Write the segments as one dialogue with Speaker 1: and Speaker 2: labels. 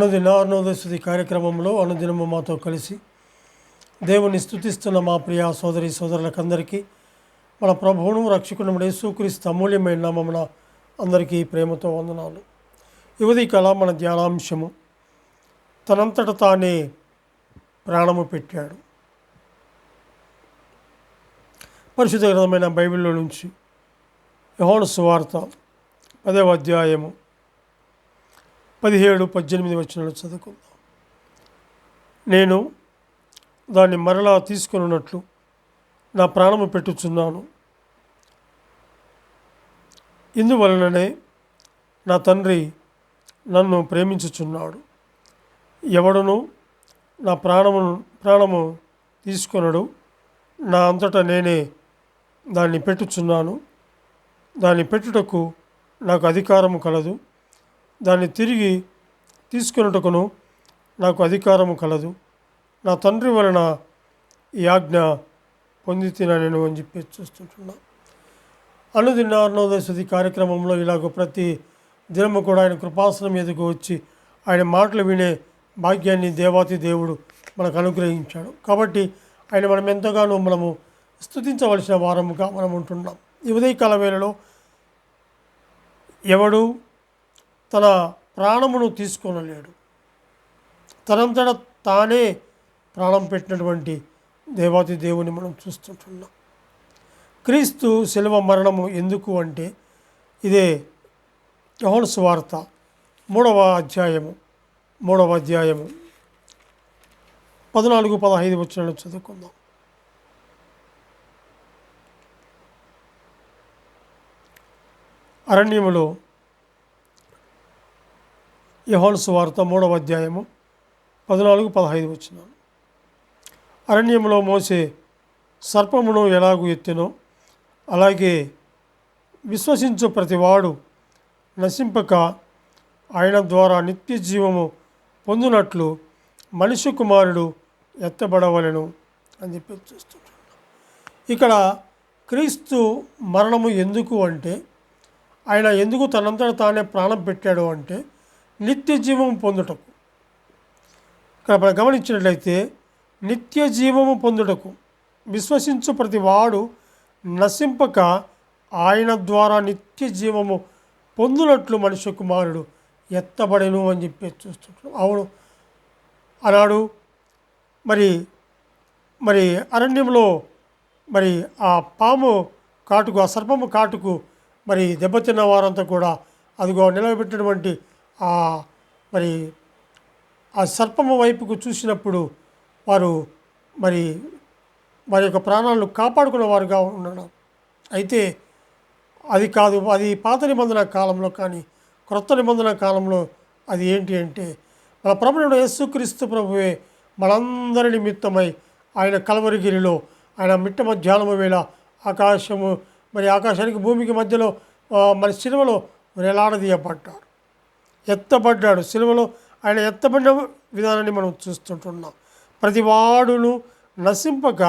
Speaker 1: అనుదిన అరుణోదయస్థుతి కార్యక్రమంలో అనుదినము మాతో కలిసి దేవుని స్తుతిస్తున్న మా ప్రియ సోదరి సోదరులకందరికీ మన ప్రభువును రక్షకుడు యేసుక్రీస్తు అమూల్యమైన నామమున అందరికీ ప్రేమతో వందనాలు. యువతి కళ మన ధ్యానాంశము. తనంతట తానే ప్రాణము పెట్టాడు. పరిశుద్ధ గ్రంథమైన బైబిల్లో నుంచి యహోను సువార్త పదవ అధ్యాయము పదిహేడు పద్దెనిమిది వచ్చినట్లు చదువుకుందాం. నేను దాన్ని మరలా తీసుకున్నట్లు నా ప్రాణము పెట్టుచున్నాను. ఇందువలననే నా తండ్రి నన్ను ప్రేమించుచున్నాడు. ఎవడును నా ప్రాణమును ప్రాణము తీసుకొనడు. నా అంతటా నేనే దాన్ని పెట్టుచున్నాను. దాన్ని పెట్టుటకు నాకు అధికారము కలదు. దాన్ని తిరిగి తీసుకొనుటకును నాకు అధికారము కలదు. నా తండ్రి వలన ఈ ఆజ్ఞ పొంది తిన నేను అని చెప్పి చూస్తుంటున్నా. అనుదిన అరుణోదయశుద్ధి కార్యక్రమంలో ఇలాగ ప్రతి దినము కూడా ఆయన కృపాసనం మీదకు వచ్చి ఆయన మాటలు వినే భాగ్యాన్ని దేవాతి దేవుడు మనకు అనుగ్రహించాడు. కాబట్టి ఆయన మనం ఎంతగానో మనము స్థుతించవలసిన వారముగా మనం ఉంటున్నాం. ఈ ఉదయకాల వేళలో ఎవడు తన ప్రాణమును తీసుకొనలేడు. తనంతట తానే ప్రాణం పెట్టినటువంటి దేవాతి దేవుని మనం చూస్తుంటున్నాం. క్రీస్తు శిలువ మరణము ఎందుకు అంటే ఇదే యోహన్ సువార్త మూడవ అధ్యాయము మూడవ అధ్యాయము పద్నాలుగు పదహైదు వచ్చిన చదువుకుందాం. అరణ్యములో యహోన్స్ వార్త మూడవ అధ్యాయము పద్నాలుగు పదహైదు వచ్చిన. అరణ్యంలో మోసే సర్పమును ఎలాగూ ఎత్తినో అలాగే విశ్వసించు ప్రతివాడు నశింపక ఆయన ద్వారా నిత్య జీవము పొందినట్లు మనిషి కుమారుడు ఎత్తబడవలను అని చెప్పి చూస్తుంటాడు. ఇక్కడ క్రీస్తు మరణము ఎందుకు అంటే ఆయన ఎందుకు తనంతట తానే ప్రాణం పెట్టాడు అంటే నిత్య జీవము పొందుటకు. ఇక్కడ మనం గమనించినట్లయితే నిత్య జీవము పొందుటకు విశ్వసించు ప్రతి వాడు నశింపక ఆయన ద్వారా నిత్య జీవము పొందునట్లు మనిషి కుమారుడు ఎత్తబడెను అని చెప్పి చూస్తున్నాడు అవును. అన్నాడు మరి మరి అరణ్యంలో మరి ఆ పాము కాటుకు ఆ సర్పము కాటుకు మరి దెబ్బతిన్న వారంతా కూడా అదిగో నిలబెట్టినటువంటి మరి ఆ సర్పము వైపుకు చూసినప్పుడు వారు మరి వారి యొక్క ప్రాణాలను కాపాడుకునేవారుగా ఉండడం. అయితే అది కాదు అది పాత నిబంధన కాలంలో కానీ క్రొత్త నిబంధన కాలంలో అది ఏంటి అంటే మన ప్రభుత్వ యేసుక్రీస్తు ప్రభువే మనందరి నిమిత్తమై ఆయన కలవరిగిరిలో ఆయన మిట్ట మధ్యాహ్నము వేళ ఆకాశము మరి ఆకాశానికి భూమికి మధ్యలో మరి సినిమలో వేలాడదీయబడ్డాడు. ఎత్తబడ్డాడు. సిలువలో ఆయన ఎత్తబడిన విధానాన్ని మనం చూస్తుంటున్నాం. ప్రతి నశింపగా నశింపక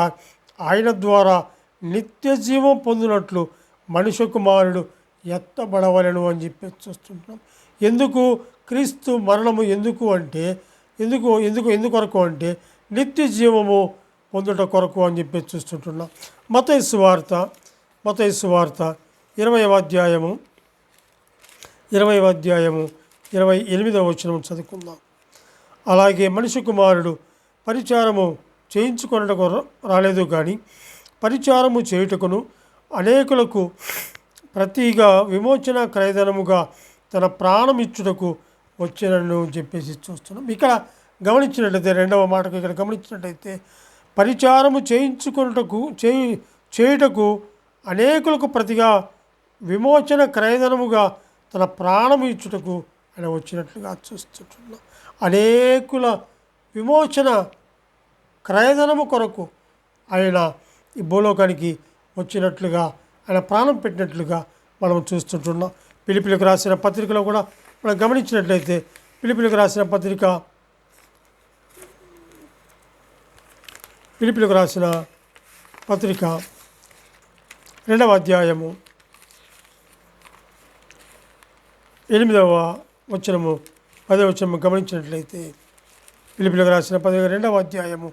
Speaker 1: ఆయన ద్వారా నిత్య జీవం పొందినట్లు మనుష్య కుమారుడు ఎత్తబడవలను అని చెప్పి చూస్తుంటున్నాం. ఎందుకు? క్రీస్తు మరణము ఎందుకు అంటే ఎందుకు ఎందుకు ఎందుకొరకు అంటే నిత్య జీవము పొందుట కొరకు అని చెప్పి చూస్తుంటున్నాం. మత వార్త మత వార్త ఇరవై అధ్యాయము ఇరవై అధ్యాయము ఇరవై ఎనిమిదవ వచనం చదువుకుందాం. అలాగే మనిషి కుమారుడు పరిచారము చేయించుకొనటకు రా- రాలేదు కానీ పరిచారము చేయుటకును అనేకులకు ప్రతిగా విమోచన క్రయధనముగా తన ప్రాణం ఇచ్చుటకు వచ్చినను చెప్పేసి చూస్తున్నాం. ఇక్కడ గమనించినట్లయితే రెండవ మాటకు ఇక్కడ గమనించినట్లయితే పరిచారము చేయించుకొనుటకు చేయి చేయుటకు అనేకులకు ప్రతిగా విమోచన క్రయధనముగా తన ప్రాణము ఇచ్చుటకు ఆయన వచ్చినట్లుగా చూస్తుంటున్నాం. అనేకుల విమోచన క్రయధనము కొరకు ఆయన ఈ భూలోకానికి వచ్చినట్లుగా ఆయన ప్రాణం పెట్టినట్లుగా మనం చూస్తుంటున్నాం. పిలిపిలకు రాసిన పత్రికలో కూడా మనం గమనించినట్లయితే పిలిపిలకు రాసిన పత్రిక పిలిపిలకు రాసిన పత్రిక రెండవ అధ్యాయము ఎనిమిదవ వచ్చనము పదే వచ్చనము గమనించినట్లయితే పిలుపులకు రాసిన పదవి రెండవ అధ్యాయము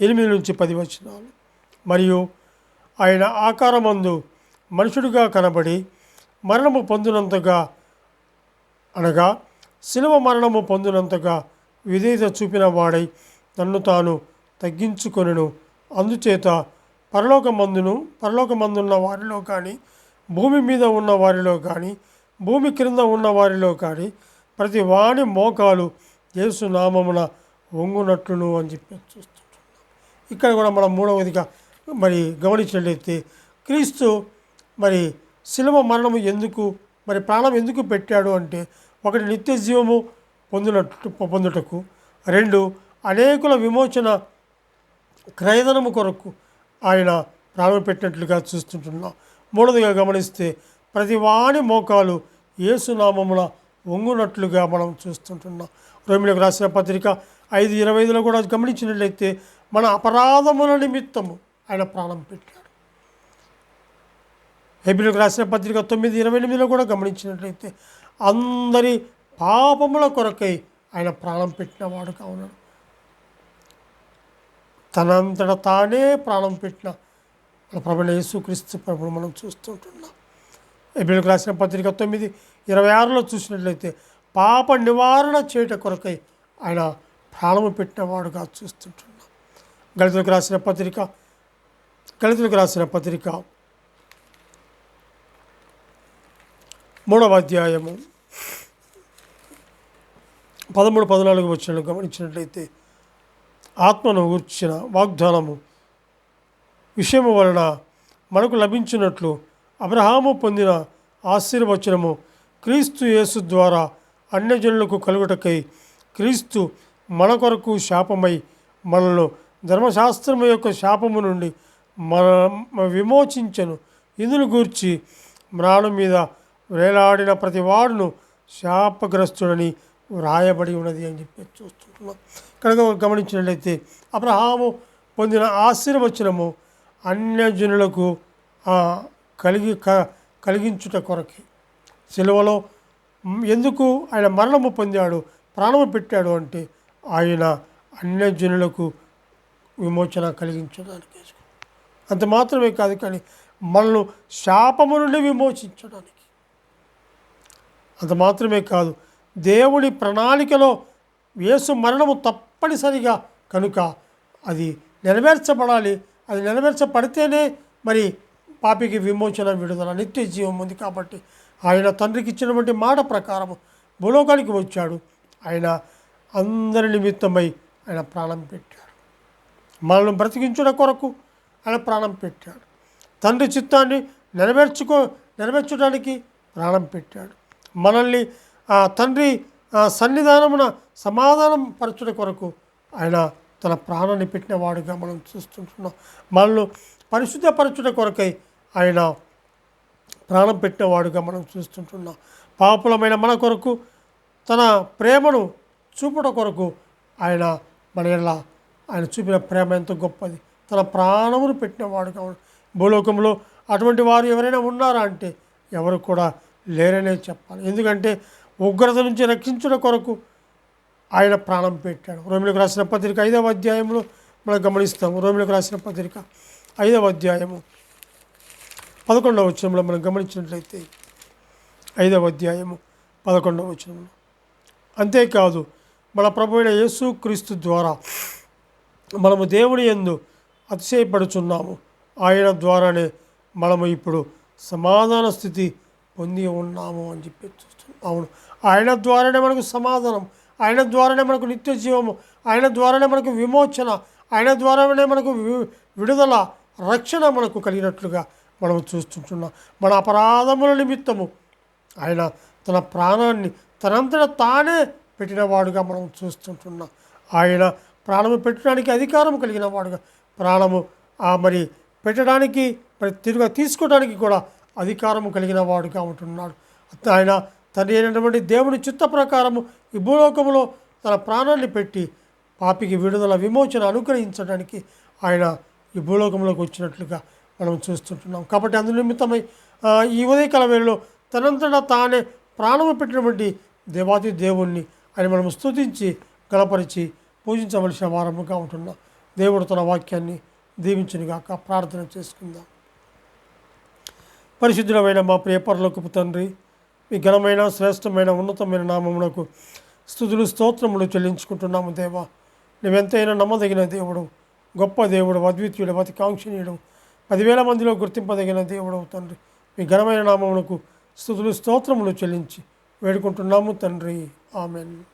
Speaker 1: ఎనిమిది నుంచి పది వచనాలు. మరియు ఆయన ఆకారమందు మనుషుడిగా కనబడి మరణము పొందినంతగా అనగా శిలువ మరణము పొందినంతగా విధేయత చూపిన వాడై తన్ను తాను తగ్గించుకొనెను. అందుచేత పరలోకమందును పరలోకమందున్న వారిలో కానీ భూమి మీద ఉన్న వారిలో కానీ భూమి క్రింద ఉన్న వారిలో కానీ ప్రతి వాణి మోకాలు యేసు నామమున వంగునట్లును అని చెప్పి చూస్తుంటున్నాం. ఇక్కడ కూడా మనం మూడవదిగా మరి గమనించినట్లయితే క్రీస్తు మరి శిలవ మరణము ఎందుకు మరి ప్రాణం ఎందుకు పెట్టాడు అంటే ఒకటి నిత్య జీవము పొందినట్టు పొందుటకు రెండు అనేకుల విమోచన క్రయధనము కొరకు ఆయన ప్రాణం పెట్టినట్లుగా చూస్తుంటున్నాం. మూడవదిగా గమనిస్తే ప్రతివాని మోకాలు ఏసునామమున వంగునట్లుగా మనం చూస్తుంటున్నాం. రోమిలకు రాసిన పత్రిక ఐదు ఇరవై ఐదులో కూడా గమనించినట్లయితే మన అపరాధముల నిమిత్తము ఆయన ప్రాణం పెట్టాడు. హెబిలకు రాసిన పత్రిక తొమ్మిది ఇరవై ఎనిమిదిలో కూడా గమనించినట్లయితే అందరి పాపముల కొరకై ఆయన ప్రాణం పెట్టినవాడు కావున. తనంతట తానే ప్రాణం పెట్టిన మన ప్రభుణ యేసుక్రీస్తు ప్రభుని మనం చూస్తుంటున్నాం. ఎబిలకు రాసిన పత్రిక తొమ్మిది ఇరవై ఆరులో చూసినట్లయితే పాప నివారణ చేయట కొరకై ఆయన ప్రాణము పెట్టినవాడుగా చూస్తుంటున్నాం. గళితులకు రాసిన పత్రిక గళితులకు రాసిన పత్రిక మూడవ అధ్యాయము. పదమూడు పద్నాలుగు వచ్చిన గమనించినట్లయితే ఆత్మను ఊర్చిన వాగ్దానము విషయము వలన మనకు లభించినట్లు అబ్రహాము పొందిన ఆశీర్వచనము క్రీస్తు యేసు ద్వారా అన్యజనులకు కలుగుటకై క్రీస్తు మన కొరకు శాపమై మనల్ని ధర్మశాస్త్రము యొక్క శాపము నుండి మన విమోచించను. ఇందును గూర్చి మ్రాణం మీద వేలాడిన ప్రతి వాడును శాపగ్రస్తుడని వ్రాయబడి ఉన్నది అని చెప్పి చూస్తున్నాం. కనుక గమనించినట్లయితే అబ్రహాము పొందిన ఆశీర్వచనము అన్యజనులకు కలిగి క కలిగించుట కొరకే. సెలవులో ఎందుకు ఆయన మరణము పొందాడు ప్రాణము పెట్టాడు అంటే ఆయన అన్యజనులకు విమోచన కలిగించడానికి అంత మాత్రమే కాదు కానీ మనల్ని శాపము నుండి విమోచించడానికి. అంత మాత్రమే కాదు దేవుడి ప్రణాళికలో యేసు మరణము తప్పనిసరిగా కనుక అది నెరవేర్చబడాలి అది నెరవేర్చబడితేనే మరి పాపికి విమోచన విడుదల నిత్య జీవం ఉంది కాబట్టి ఆయన తండ్రికి ఇచ్చినటువంటి మాట ప్రకారం భూలోకానికి వచ్చాడు. ఆయన అందరి నిమిత్తమై ఆయన ప్రాణం పెట్టాడు. మనల్ని బ్రతికించుట కొరకు ఆయన ప్రాణం పెట్టాడు. తండ్రి చిత్తాన్ని నెరవేర్చుకో నెరవేర్చడానికి ప్రాణం పెట్టాడు. మనల్ని ఆ తండ్రి సన్నిధానమున సమాధానం పరచుట కొరకు ఆయన తన ప్రాణాన్ని పెట్టినవాడుగా మనం చూస్తుంటున్నాం. మనల్ని పరిశుద్ధపరచుట కొరకై ఆయన ప్రాణం పెట్టినవాడుగా మనం చూస్తుంటున్నాం. పాపులమైన మన కొరకు తన ప్రేమను చూపుట కొరకు ఆయన మన ఎలా ఆయన చూపిన ప్రేమ ఎంతో గొప్పది. తన ప్రాణమును పెట్టినవాడుగా భూలోకంలో అటువంటి వారు ఎవరైనా ఉన్నారా అంటే ఎవరు కూడా లేరనే చెప్పాలి. ఎందుకంటే ఉగ్రత నుంచి రక్షించుట కొరకు ఆయన ప్రాణం పెట్టాడు. రోమిలకు రాసిన పత్రిక ఐదవ అధ్యాయంలో మనం గమనిస్తాము. రోమిలకు రాసిన పత్రిక ఐదవ అధ్యాయము. పదకొండవ వచనంలో మనం గమనించినట్లయితే ఐదవ అధ్యాయము పదకొండవ వచనంలో. అంతేకాదు మన ప్రభు అయిన యేసు క్రీస్తు ద్వారా మనము దేవుని ఎందు అతిశయపడుచున్నాము. ఆయన ద్వారానే మనము ఇప్పుడు సమాధాన స్థితి పొంది ఉన్నాము అని చెప్పి అవును. ఆయన ద్వారానే మనకు సమాధానం ఆయన ద్వారానే మనకు నిత్య జీవము ఆయన ద్వారానే మనకు విమోచన ఆయన ద్వారానే మనకు వి- విడుదల రక్షణ మనకు కలిగినట్లుగా మనం చూస్తుంటున్నాం. మన అపరాధముల నిమిత్తము ఆయన తన ప్రాణాన్ని తనంతట తానే పెట్టినవాడుగా మనం చూస్తుంటున్నాం. ఆయన ప్రాణము పెట్టడానికి అధికారం కలిగిన వాడుగా ప్రాణము ఆ మరి పెట్టడానికి మరి తిరుగా తీసుకోవడానికి కూడా అధికారము కలిగిన వాడుగా ఉంటున్నాడు. ఆయన తండ్రి అయినటువంటి దేవుని చిత్త ప్రకారము ఈ భూలోకంలో తన ప్రాణాన్ని పెట్టి పాపికి విడుదల విమోచన అనుగ్రహించడానికి ఆయన ఈ భూలోకంలోకి వచ్చినట్లుగా మనం చూస్తుంటున్నాం. కాబట్టి అందు నిమిత్తమై ఈ ఉదయకాల వేళలో తనంతట తానే ప్రాణము పెట్టినటువంటి దేవాది దేవుణ్ణి అని మనం స్తుతించి గలపరిచి పూజించవలసిన వారముగా ఉంటున్నాం. దేవుడు తన వాక్యాన్ని దీవించునుగాక. ప్రార్థన చేసుకుందాం. పరిశుద్ధులమైన మా ప్రియపరులకు తండ్రి మీ ఘనమైన శ్రేష్టమైన ఉన్నతమైన నామమునకు స్థుతులు స్తోత్రములు చెల్లించుకుంటున్నాము దేవా. నువ్వెంతైనా నమ్మదగిన దేవుడు గొప్ప దేవుడు అద్వితీయుడు అతికాంక్షణీయుడు పదివేల మందిలో గుర్తింపదగిన దేవుడవు తండ్రి. మీ ఘనమైన నామమునకు స్థుతులు స్తోత్రములు చెల్లించి వేడుకుంటున్నాము తండ్రి. ఆమెను.